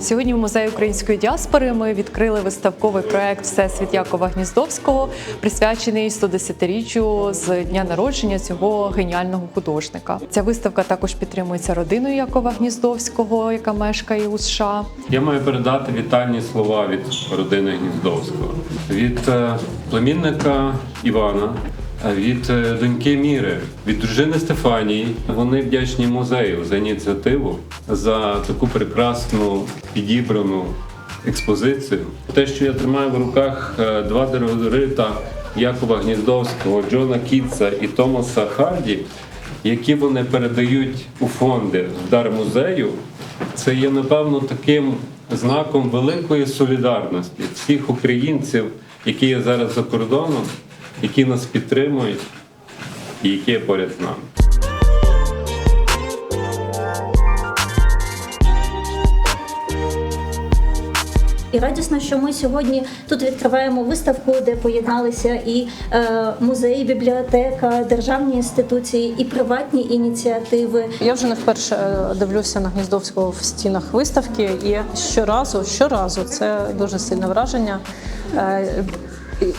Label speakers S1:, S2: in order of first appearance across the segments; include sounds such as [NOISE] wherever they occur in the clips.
S1: Сьогодні в музеї української діаспори ми відкрили виставковий проект Всесвіт Якова Гніздовського, присвячений 110-річчю з дня народження цього геніального художника. Ця виставка також підтримується родиною Якова Гніздовського, яка мешкає у США.
S2: Я маю передати вітальні слова від родини Гніздовського, від е, племінника Івана, від е, доньки Міри, від дружини Стефанії. Вони вдячні музею за ініціативу, за таку прекрасну підібрану експозицію. Те, що я тримаю в руках е, два дереворита Якова Гніздовського, Джона Кітса і Томаса Харді, які вони передають у фонди в дар музею, це є напевно таким знаком великої солідарності всіх українців, які є зараз за кордоном, які нас підтримують і які є поряд з нами.
S3: І радісно, що ми сьогодні тут відкриваємо виставку, де поєдналися і е, музеї, бібліотека, державні інституції, і приватні ініціативи.
S4: Я вже не вперше е, дивлюся на Гніздовського в стінах виставки, і щоразу, щоразу це дуже сильне враження.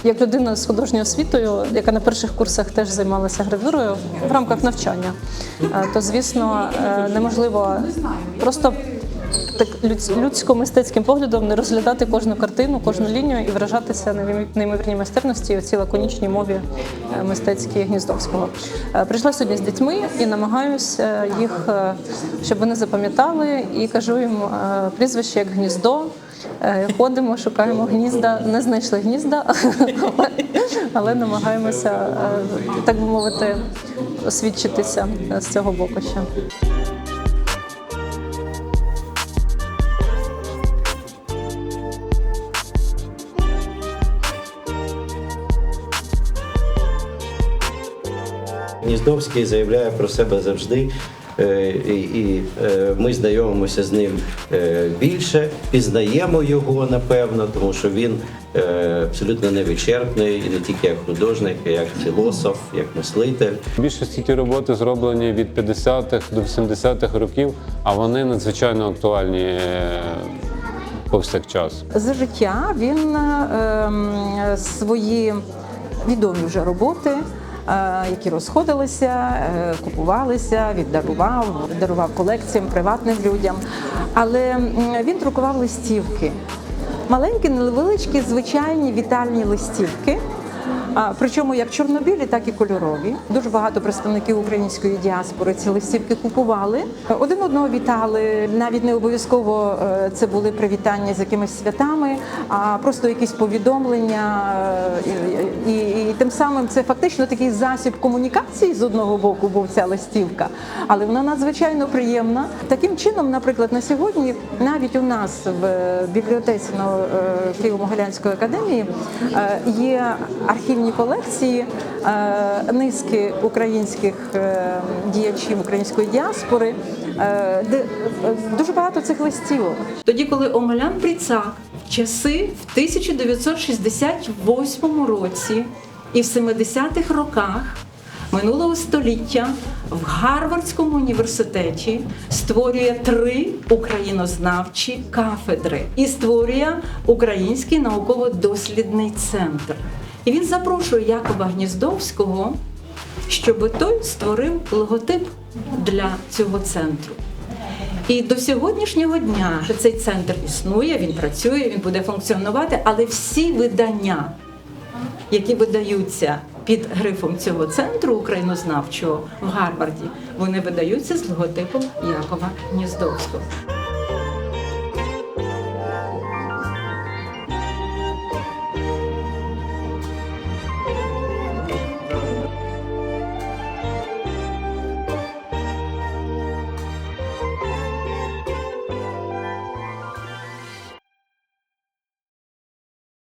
S4: Як людина з художньою освітою, яка на перших курсах теж займалася гравюрою в рамках навчання, е, то звісно е, неможливо просто так людсько-мистецьким поглядом не розглядати кожну картину, кожну лінію і вражатися неймовір- неймовірній майстерності у цій лаконічній мові е, мистецькій Гніздовського. Прийшла сьогодні з дітьми і намагаюся їх, щоб вони запам'ятали, і кажу їм прізвище як гніздо. Е, Ходимо, шукаємо гнізда, не знайшли гнізда, [LAUGHS] але, намагаємося, е, так би мовити, освідчитися з цього боку ще.
S5: Гніздовський заявляє про себе завжди, і, і е, ми знайомимося з ним е, більше, пізнаємо його напевно, тому що він е, абсолютно невичерпний, і не тільки як художник, а як філософ, як мислитель.
S2: Більшості ті роботи зроблені від 50-х до 70-х років, а вони надзвичайно актуальні е, повсякчас.
S6: За життя він ем, свої відомі вже роботи, е, які розходилися, е, купувалися, віддарував, дарував колекціям приватним людям. Але він друкував листівки. Маленькі, невеличкі, звичайні вітальні листівки. Причому як чорнобілі, так і кольорові. Дуже багато представників української діаспори ці листівки купували. Один одного вітали. Навіть не обов'язково е, це були привітання з якимись святами, а просто якісь повідомлення. е, і тим самим це фактично такий засіб комунікації з одного боку був ця листівка, але вона надзвичайно приємна. Таким чином, наприклад, на сьогодні навіть у нас в е, бібліотеці на е, Києво-Могилянської академії е, є архівні колекції низки українських діячів української діаспори, де дуже багато цих листівок.
S7: Тоді, коли Омелян Пріцак часи в 1968 році і в 70-х роках минулого століття в Гарвардському університеті створює три українознавчі кафедри і створює Український науково-дослідний центр. І він запрошує Якова Гніздовського, щоб той створив логотип для цього центру. І до сьогоднішнього дня цей центр існує, він працює, він буде функціонувати, але всі видання, які видаються під грифом цього центру українознавчого в Гарварді, вони видаються з логотипом Якова Гніздовського.